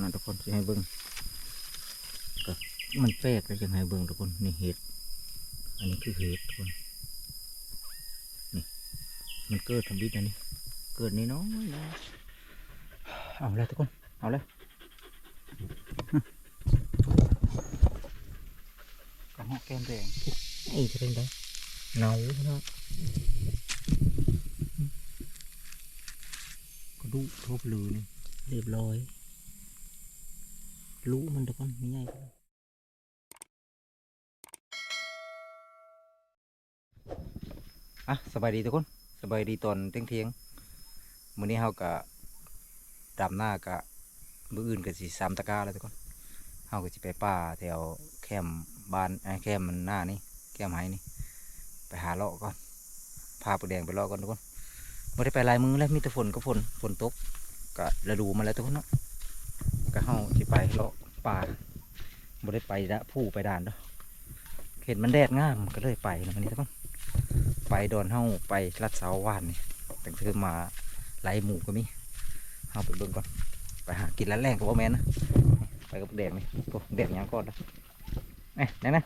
นะทุกคนจะให้เบิ้งก็มันแปลกแล้วจะให้เบิ้งทุกคนนี่เห็ด อันนี้คือเห็ดทุกคนนี่มันเกิดทำบิดอันนี้ เกิดนี่น้อยนะเอาเลยทุกคน เอาเลยกระหอกแก้มแดงไอ้จะเป็นไงเนาเนาะกระดูกทบลือนี่เรียบร้อย รู้มันทุกคนไม่ง่ายครับอะสบายดีทุกคนสบายดีตอนเที่ยงเที่ยงมื้อนี้เฮากะดำหน้ากะมื้ออื่นก็สิสามตะกร้าแล้วทุกคนเฮาก็สิไปป่าแถวแคมบ้านไอ้แคมมันหน้านี่แคมไห้นี่ ไปหาเลาะก่อนพาปูแดงไปเลาะก่อนทุกคนไม่ได้ไปหลายมือแล้วมีแต่ฝนก็ฝนฝนตกก็ฤดูมาแล้วทุกคนเนาะก็เฮาสิไปเลาะ ป่าไม่ได้ไปละผู้ไปด่านเนาะเห็นมันแดดงามก็เลยไปนะวันนี้ทุกคนไปโดนเฮาไปลัดเสาว่านนี่แต่งเธอมาไล่หมูก็มีเฮาไปเบิ่งก่อนไปหากินแล้วแรงกับว่าแม่นนะไปกับแดดนี่พวกแดดยังก่อนนะเอ้ยนั่นนะ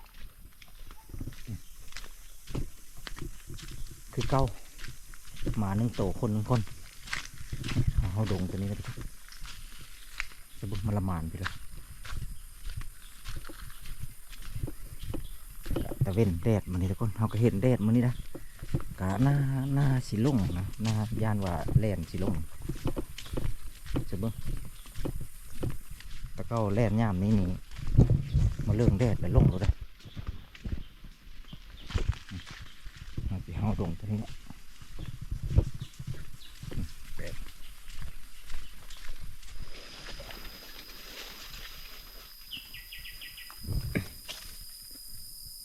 คือเก้าหมาหนึ่งโตคนหนึ่งคนเอาเขาดงตัวนี้ก็ได้จะบุกมาละมานไปเลยแต่ เว้นแดดมันนี่ทุกคนเขาก็เห็นแดดมันนี่นะกะหน้าหน้าสีลุ่งนะหน้าย่านว่าแล่นสีลุ่งจะเบิ้งตะเก้าแล่นย่ามนี้นี่มาเรื่องแดดแล้วลงเลยเอาสิเฮาดงตัวนี้เนาะอืมแปด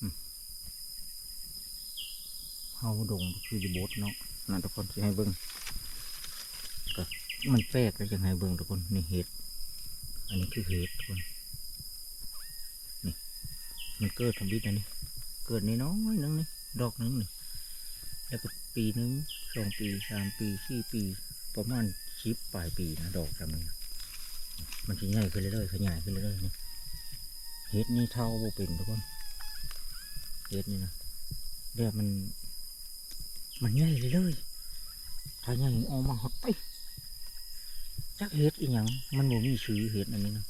อืมเฮาดงคืออยู่โบสถ์เนาะ นั่นทุกคนสิให้เบิ่งก็มันแปลกแล้วจังให้เบิ่งทุกคนนี่เห็ด อันนี้คือเห็ดทุกคนนี่มันเกิดทำบิดอันนี้ เกิดน้อยนึงนี่ดอกนึงนี่แล้วก็ปีนึงสองปีสามปีสี่ปี ประมาณชิปปลายปีนะดอกทำนี้นะมันจะใหญ่ขึ้นเรื่อยๆขยายขึ้นเรื่อยๆนี่เฮ็ดนี่เท่าบ่เป็นทุกคนเฮ็ดนี่นะเดี๋ยวมัน มันใหญ่เรื่อยๆ ถ้าใหญ่ออกมาหดไปจักเฮ็ดอีหยังมันบ่มีชื่อเฮ็ดอันนี้นะ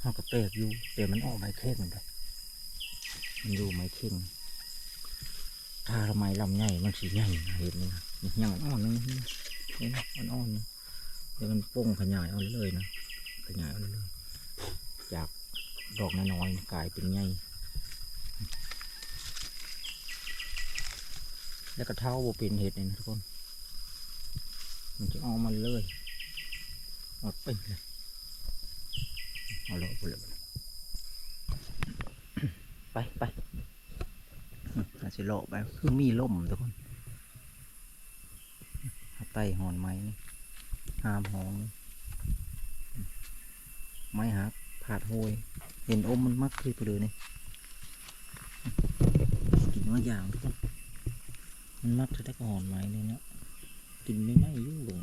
เฮาก็แปลกอยู่แต่มันออกใบแค่เหมือนกันมันอยู่ไม้เข่งถ้าทำไมลำใหญ่มันสีใหญ่เห็นไหมนะนี่ยังอ่อนนึงนี่เห็นไหมอ่อนๆนะเดี๋ยวมันโป่งขยายเอาเรื่อยนะขยายเอาเรื่อยจากดอกน้อยๆกลายเป็นใหญ่แล้วก็เท้าโบเป็นเห็ดเลยนะทุกคน มันจะออกมาเลยออกไปเลยเอาลยไปเลยไปไปอาจจะโลไปคือมีล่มทุกคนไต่หอนไม้หามหอง ไม้หักผาดโหยเห็นอมมันมักคือไปเลยนี่กินว่าอย่างทุกคนมันมักจะได้ก็หอนไม้เลยเนี่ยกินไม่ไม่ยุ่งลง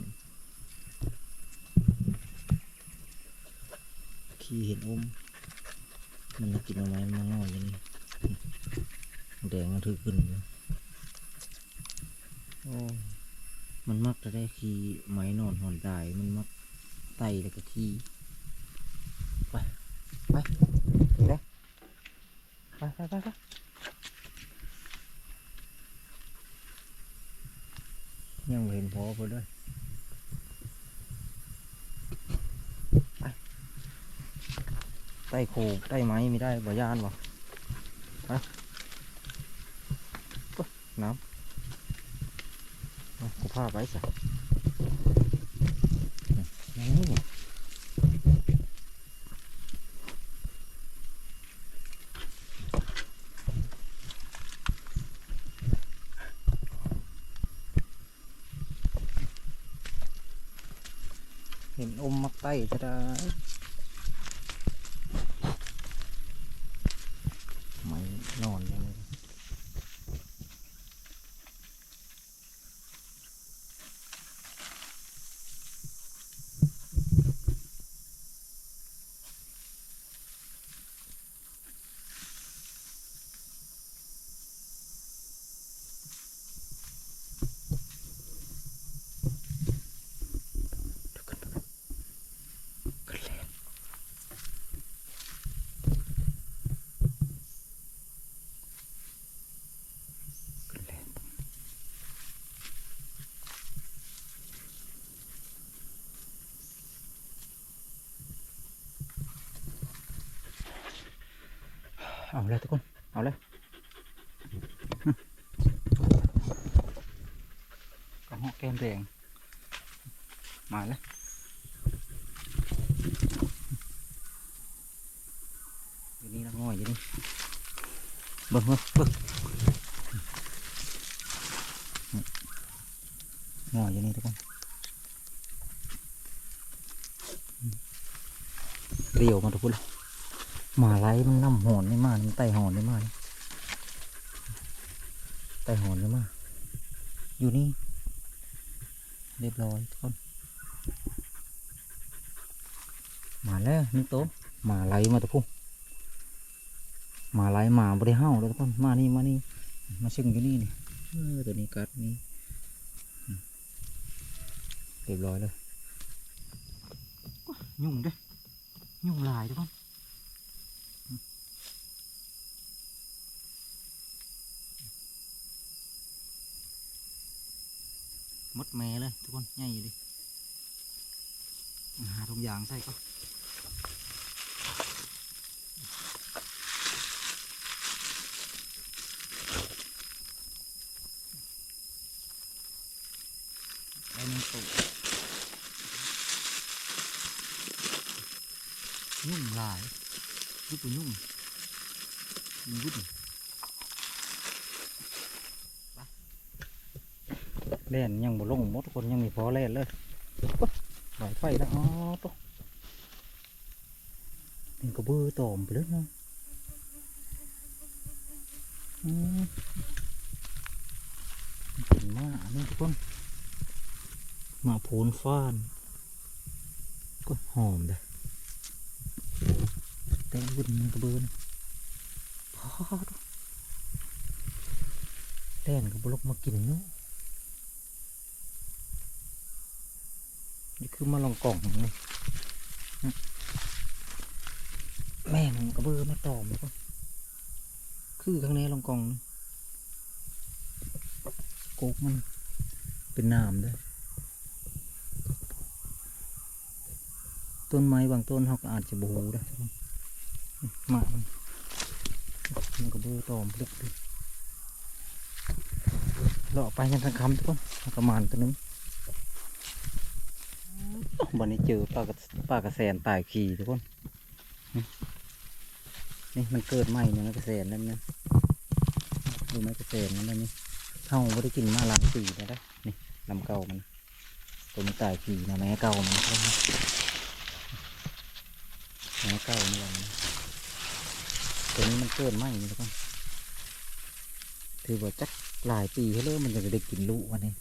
ขี้เห็นอมมันมากินเอาไม้มันง่อยอย่างนี้แดงมันถือขึ้นโอ้มันมักจะได้ขีไม้นอนหอนตายมันมักไตแล้วก็ขีไปไปไปไปไปไปยังบ่เห็นพอพอด้วยไปไต่ โคไต่ไหมไม่ได้บ่ย่านบ่น้ำเอากูพาไปสินี่เห็นอมมักไต้จะได้ไม่นอนเลย อ เอาเลยทุกคน เอาเลยกระหอกแก้มแดง มาแล้วอยู่นี่ละง่อยอยู่นี่เบิ่งเบิ่งเบิ่งง่อยอยู่นี่ทุกคนเกลียวมาทุกคนเลย หมาไล่มันน้ำหอนไม่มามันไต่หอนไม่มานี่ไต่หอนไม่มาอยู่นี่ เรียบร้อยทุกคนมาแล้วนี่โตะหมาไหลมาตะพุ่งหมาไหลหมาบริเห่าเลยทุกคนมานี่มานี่มาชึงอยู่นี่นี่เออตัวนี้กัดนี่เรียบร้อยเลยยุ่งเด้ยุ่งลายทุกคน หมดแม่เลยทุกคนใหญ่อยู่ดิหาทุกอย่างใส่ก็ไอ้นี่ตุยุ่งหลายยุบไปยุ่งยุ่ง เล่นยังบ่ลงหมดคนยังมีพอเล่นเลยหลายไฟแล้วอ๋อตุ๊นี่ก็เบื่อตอมไปเลยนะอืมกินมากนี่ทุกคนมาโพนฟ้าน ก็หอมเลยแต่วุ่นมันกระเบือนพอแล่นกับบลกมากินเนาะ คือมาลองกล่องนี่แม่งกระเบือมาตอมก็คือข้างในลองกล่องโกกมันเป็นน้ำด้วยต้นไม้บางต้นเขาก็อาจจะบูได้หมากมันมันก็บูตอมเล็กดิเลาะไปยังทางคำทุกคนแล้วก็มานตัวนึง วันนี้เจอปลากระปลากระแสนตายขี่ทุกคน นี่มันเกิดใหม่เนี่ยนะกระแสนนั่นนะดูไหมกระแสนนั่นนี่เท่าไม่ได้กินมาหลายปีแล้วได้นี่ลำเก่ามันตัวนี้ตายขี่นะแม่เก่ามันแม่เก่านี่แหละตัวนี้มันเกินไหมนี่ทุกคนถือว่าจักหลายปีให้เลยมันจะได้กินลูกวันนี้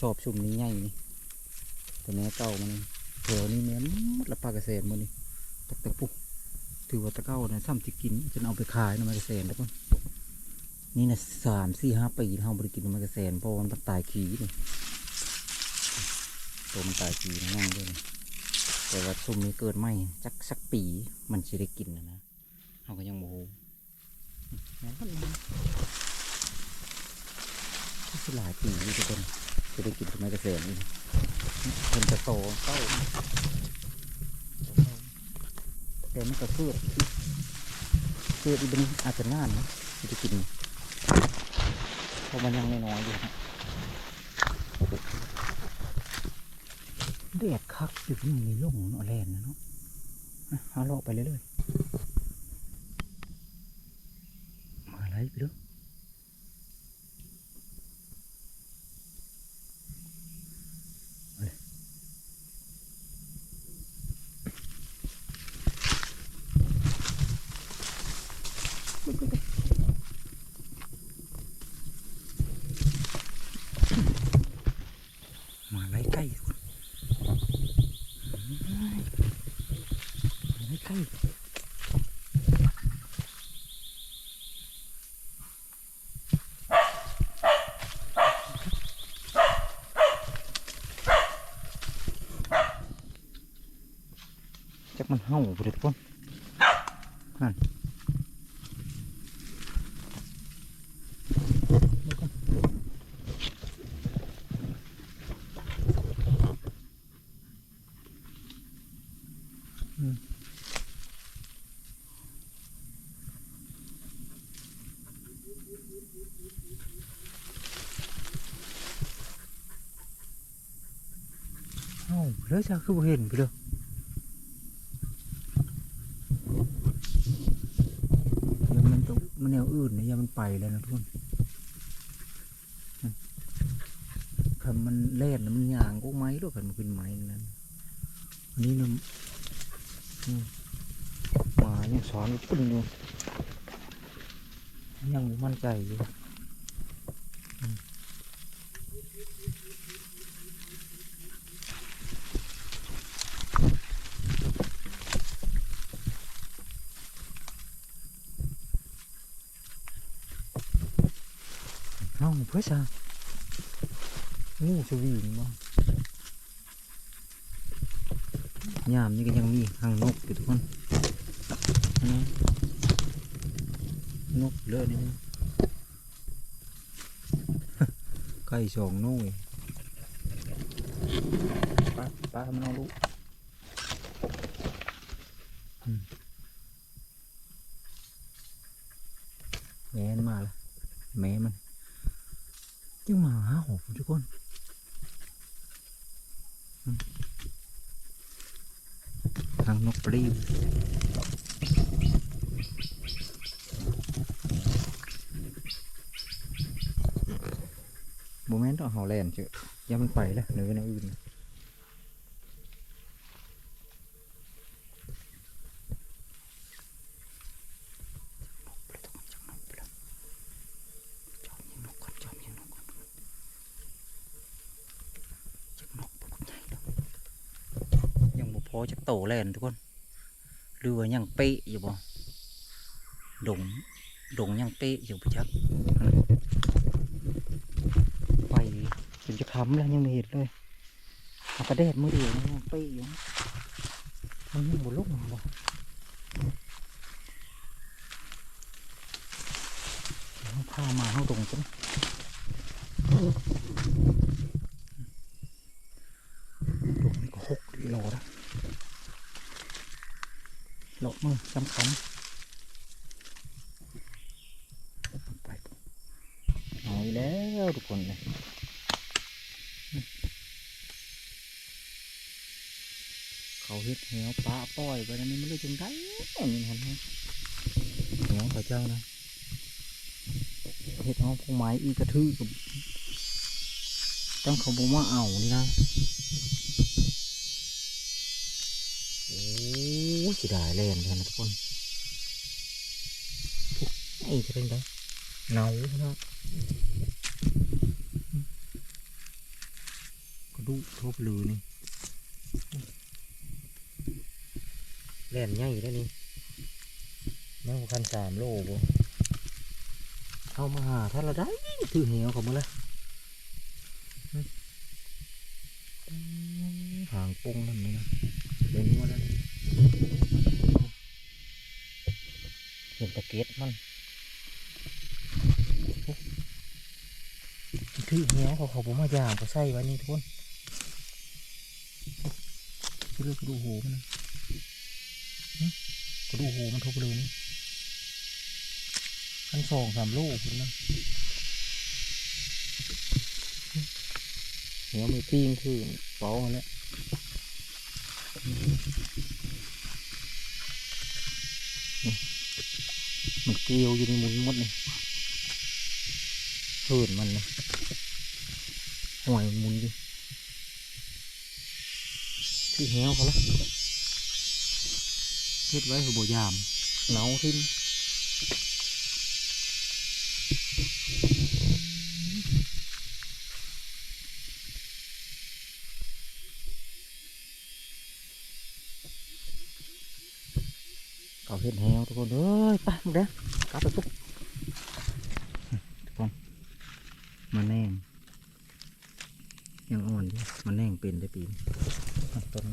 ชอบชุ่มนี้ใหญ่นี่ตัวแม่เก่ามัน เดี๋ยวนี้แม่หมดละปลากระเสนมันนี่ตักตะปุกถือว่าตะเก้านี่ยซ้ำจะกินจนเอาไปขายนมากระเสนทุกคนนี่นะสามสี่ห้าปีเราบริกินมากระเสนเพราะมันตายขี้นี่ตัวมันตายขี้นะง่ายด้วยแต่ว่าซุ่มนี้เกิดไม่จักสักปีมันจะได้กินนะนะเราก็ยังโมโหแล้วก็มาก็หลายปีอยู่ทุกคนจะได้กินทำไมกระเสนนี่ มันจะโตเต้าแต่มันก็เกิดเกิดอีกเป็นอาจจะน่านนะจะกินเพราะมันยังน้อยอยู่นะแดดคักอยู่นี่มีลงเนาะแลนนะเนาะอะเอาเลาะไปเรื่อยๆ จักมันเห่าไปเลยทุกคนนั่นเฮ้ยจ้าคือบ่เห็นไปเลย ยังบ่มั่นใจอยู่น้องเพื่อซะงูสวีนบ่ยามนี่ก็ยังมีหางนกอยู่ทุกคนอืมนกเลือนี่ ไก่สองหน่วยป้าป้ามันเอาลูกอืมแม่มันมาละแม่มัน nhưng mà há hộp cho con Ừ. บ่แม่นต้องเฮาแล่นจื่อย่ามันไปแล้วเหนื้อแนวอื่นพอจะโตแลนทุกคนหรือว่ายังเป๊ะอยู่บ่ดงดงยังเป๊ะอยู่พี่ชัอันนั้นไป จะคำแล้วยังไม่เห็นเลยเอากระเด็ดมือเดียวนะยังเป๊ะอยู่มันยังบ่ลุกมันบ่เอาผ้ามาเข้าดงจังลูกนี่ก็หกกิโลนะโลบมือสำคัญไปเอาอีกแล้วทุกคนเลย เขาเฮ็ดเหวปลาปล่อยไปแล้นี่มันเลยจังได้นี่เห็นไหมเหวเขาเจ้านะเฮ็ดห้องพงไม้อีกระทือกับต้องเขาบอกว่าเอานี่นะโอ้ยสียดายเลยนะทุกคนไอ้จะเป็นไงเนาเนาะกระดูกทบลือนี่ แล่นใหญ่ได้วนี่แม่งพันสามโลบ่เอามาหาถ้าเราได้ถือเหวเขามาเลยหางปุ้งนั่นนี่นะเล่นมาแล้วเห็นตะเกียบมันถือเงี้ยเขาเขาผมมาย่างเขาใส่ไว้นี่ทุกคนไปเลือกระดูหูมันนะ กระดูกหูมันทุบเลยนี่ขั้นสองสามโลคุณนะหัวมีปิ้งคือเป๋ามาแล้วมันเกลียวอยู่ในมุนหมดเลยเหินมันนะหอยมุนอยู่ที่แหวเขาละ เฮ็ดไว้คือบ่ยามเหนาทิ้มเขาเฮ็ดแหวทุกคนเอ้ยไปมึงเด้อกลับไปปุ๊บทุกคนมาแน่งยังอ่อนอยู่มันแน่งเป็นได้ปีนอะต้น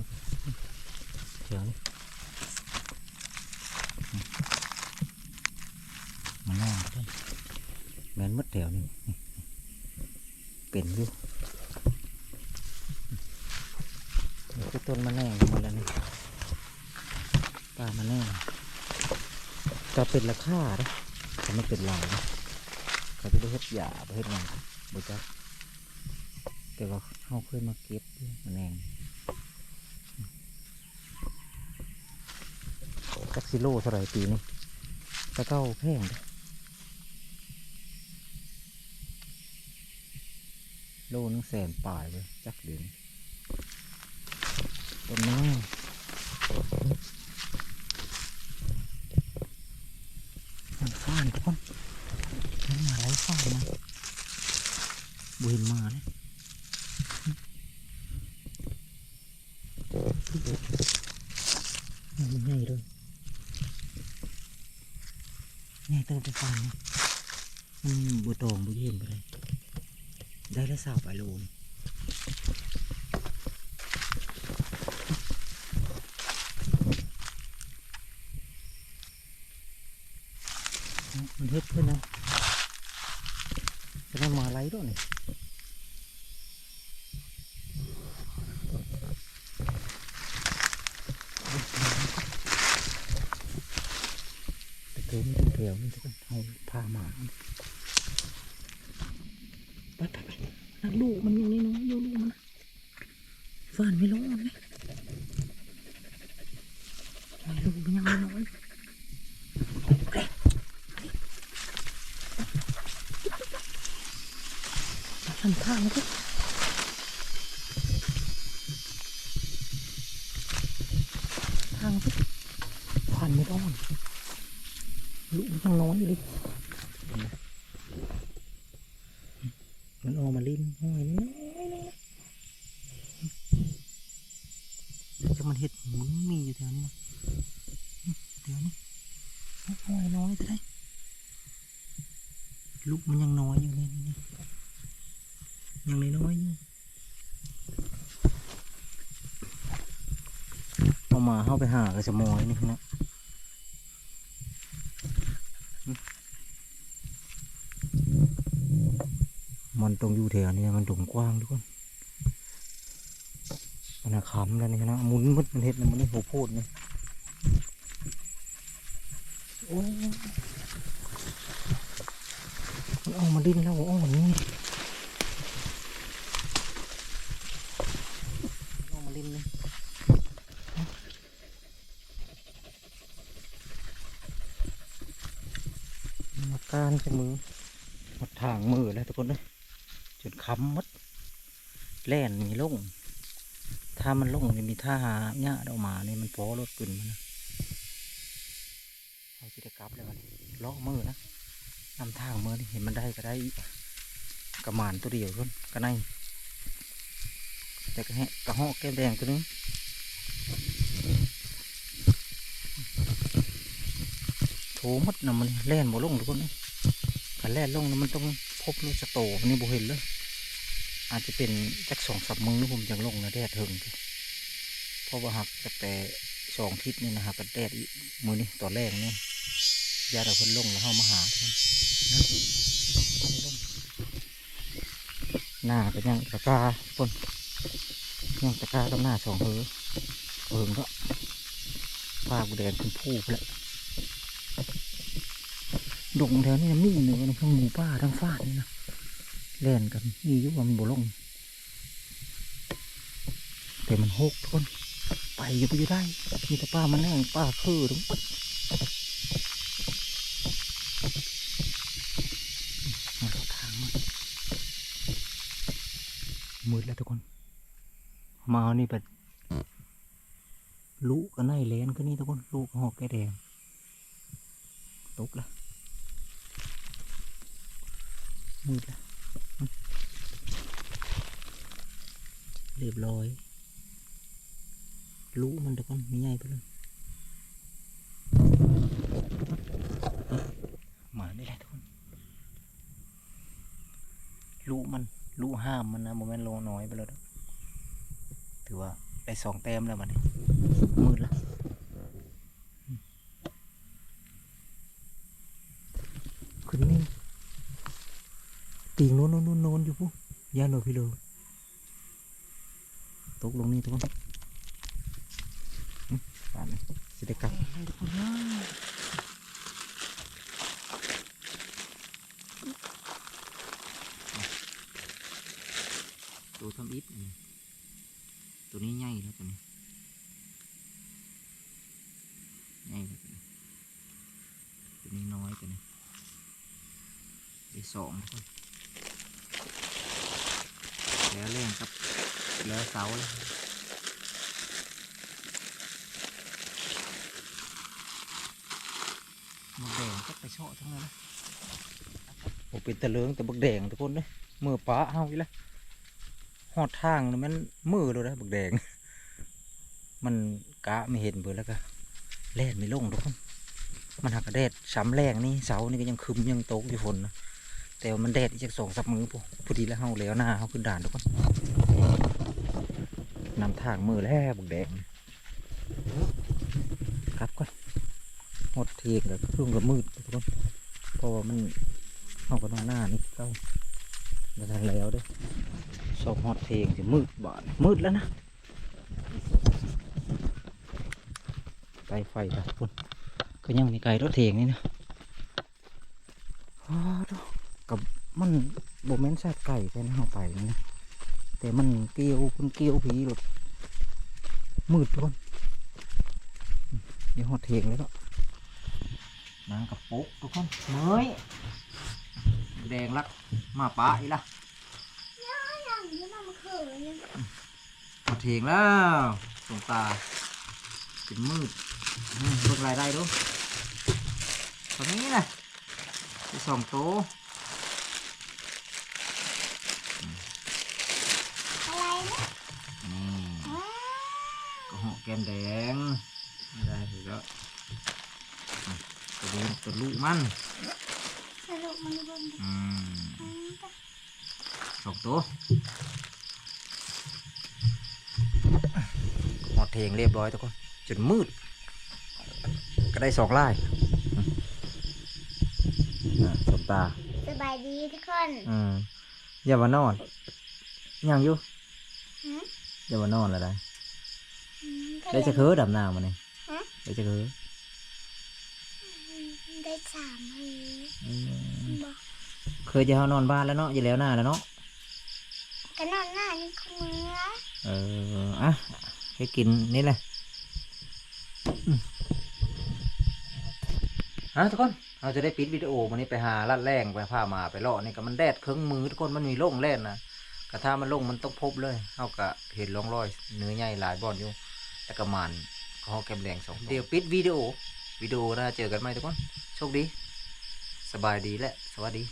ปลามาแน่กระเป็นราคาเนะเขาไม่เป็นลายนะเขาไปได้เฮ็ดหยาเฮ็ดงานบุจักแต่ว่าเขาเคยมาเก็บมาแนงแกักซิโลเท่ไรปีนี้ตะเก้าแพงโลนึงแสนป่ายเลยจักเดือต้นนี้ ใหญ่เติมไปฟังมันบัวตองบัวเย็นไปเลยได้ละสาวไปโลนเฮ็ดเพื่อนนะจะได้มาไรด้วยนี่แต่เกิดมันเป็นแถวนี่ทุกคนเอาพามาไปไปไปนั่น ลูกมันยังน้อยๆอยู่ลูกมันนะฟ่านไม่ร้อนไอ้ลูกมันยังน้อยทำท่าแล้วก็ทางก็ควันไม่ร้อนลูกยังน้อยอยู่เลยมันออกมาลิ้นห้อยน้อยๆจะมันเห็ดหมุนมีอยู่แถวนี้นะแถวนี้ห้อยน้อยเท่าไหรลูกมันยังน้อยอยู่เลยนี่ ยังน้อยๆอยู่เอามาเข้าไปหากระสมอยนี่นะมันตรงอยู่แถวนี้มันตรงกว้างทุกคนมันขำแล้วนี่นะมุนมุดมันเห็ดมันนี่หัวโพดนี่โอ้ยมันออกมาดิ้นแล้วโอ้มันนี่ ลงมาลินเลยมาการจะมือหมดทางมือแล้วทุกคนเลยจน ค้ำหมดแล่นมีลงถ้ามันลงนี่มีท่าหาหญ้าออกมานี่มันพอรถขึ้นมานะเอาสิได้กลับแล้วมันเลาะมือนะนำทางมือนี่เห็นมันได้ก็ได้กระมานตัวเดียวทุกคนก็ในแต่กระแหะกระหอกแก้มแดงตัวนึงโถมัดนะมันแล่นบ่ลงทุกคนนะถ้าแล่นลงนะมันต้องพบลูกสะโตอันนี้บ่เห็นเลย อาจจะเป็นจักสองสับมึงหรือผมจังลงนะแดดถึงเพราะว่าหักแต่แต่สองทิศนี่นะหักกันแดดอีมือนี่ตอนแรกนี่ยาเราเพิ่นลงแล้วเข้ามาหาทุกคนหน้าก็ยังตะกร้าปนยังตะกร้าต้องหน้าสองเฮอเอิงก็ผ้าบุแดงเป็นผู้ไปแล้วดงแถวนี้มีหนึ่งทั้งหมูป่าทั้งฟาดนี่นะ เล่นกันมีอยุว่ามันบ่ลงแต่มันหกทุกคนไปอยู่ไปอยู่ได้ มีแต่ป้ามันแน่งป้าคือทุกมาเข้าทางมันมืดแล้วทุกคน มาเอานี่แบบลูกก็ไนเลนก็นี่ทุกคนลูกหอกแกแดงตกละมืดละ เรียบร้อยลูกมันทุกคนมีใหญ่ไปเลยมาได้แหละทุกคนลูกมันลูกห้ามมันนะโมเมนต์โลน้อยไปแล้วถือว่าได้สองแต้มแล้วมันนี่มืดละขึ้นนี่ตีงโน้นโน้นโน้นโน้นอยู่ปุ๊ยานโนพี่โล ตกลงนี่ทุกคนปานสิได้กลตัวทำอิดตัวนี้ใหญ่แล้วตัวนี้ใหญ่แล้วตัวนี้น้อยตัวนี้ได้สองทุกคนแล้วแรงครับ แล้วเสาเลยบักแดงก็ไปเชาะทั้งนั้นนะโอ้เป็นตะเลืองแต่บักแดงทุกคนเลยมือป้าเฮาอีแล้วหอดทางนี่มันมือเลยนะบักแดง มันกะไม่เห็นเบื่อแล้วก็แล่นไม่ลงทุกคนมันหักกระแดดช้ำแรงนี่เสานี่ก็ยังคึมยังโตกอยู่ฝนนะแต่มันแดดอีกจากสองสับมือพอพอดีแล้วเฮาแล้วหน้าเฮาขึ้นด่านทุกคน นำทางมือแล้วบุกแดงครับก่อนหมดเทียงกับเครื่องกับมืดทุกคนเพราะว่ามันเฮาก็นอนหน้านี่ก็มาทันแล้วด้อสองหอดเทียงจะมืดบาดมืดแล้วนะไฟไฟครับทุกคนก็ยังมีไก่รถเถียงนี่นะอ้าวดูกับมันโบแมนแซดไก่ไปนะเอาไปนี่นะ แต่มันเกลียวคุณเกลียวผีรถมืดทุกคนเดี๋ยวหอดเถียงแล้วก็นางกับปุ๊กทุกคนเนยแดงรักมาปะอีละหอดเถียงแล้วสงตาเป็นมืดเบิ่งรายได้ดูตอนนี้นะไปสองโตวอะ มแดงไม่ได้ถือแล้วอะตัวนี้ตัวลูกมันสรุปมันบนอืมอืมจ้ะสองตัวหอดเทงเรียบร้อยทุกคนจนมืด ก็ได้สองลายอืมอะสมตาสบายดีทุกคนอืมอย่ามานอนยังอยู่หืมอย่ามานอนอะไรอืม ได้จะคือดำน้ำมาเนี่ยฮะ ได้จะคืออืมได้สามมืออืมบอกเคยจะเอานอนบ้านแล้วเนาะอยู่แล้วหน้าแล้วเนาะกันนอนหน้านี่คือมือเอออะให้กินนี่แหละอืมฮะทุกคนเราจะได้ปิดวิดีโอวันนี้ไปหาลัดแรงไปพามาไปเลาะนี่ก็มันแดดเครื่องมือทุกคนมันมีโล่งแล่นนะกระทามันโล่งมันต้องพบเลยเอากะเห็นร่องรอยเนื้อใหญ่หลายบอนอยู่ แต่กระมันก็เขาแกมแดงสองเดี๋ยวปิดวิดีโอวิดีโอนะเจอกันไหมทุกคน โชคดี สบายดีและสวัสดี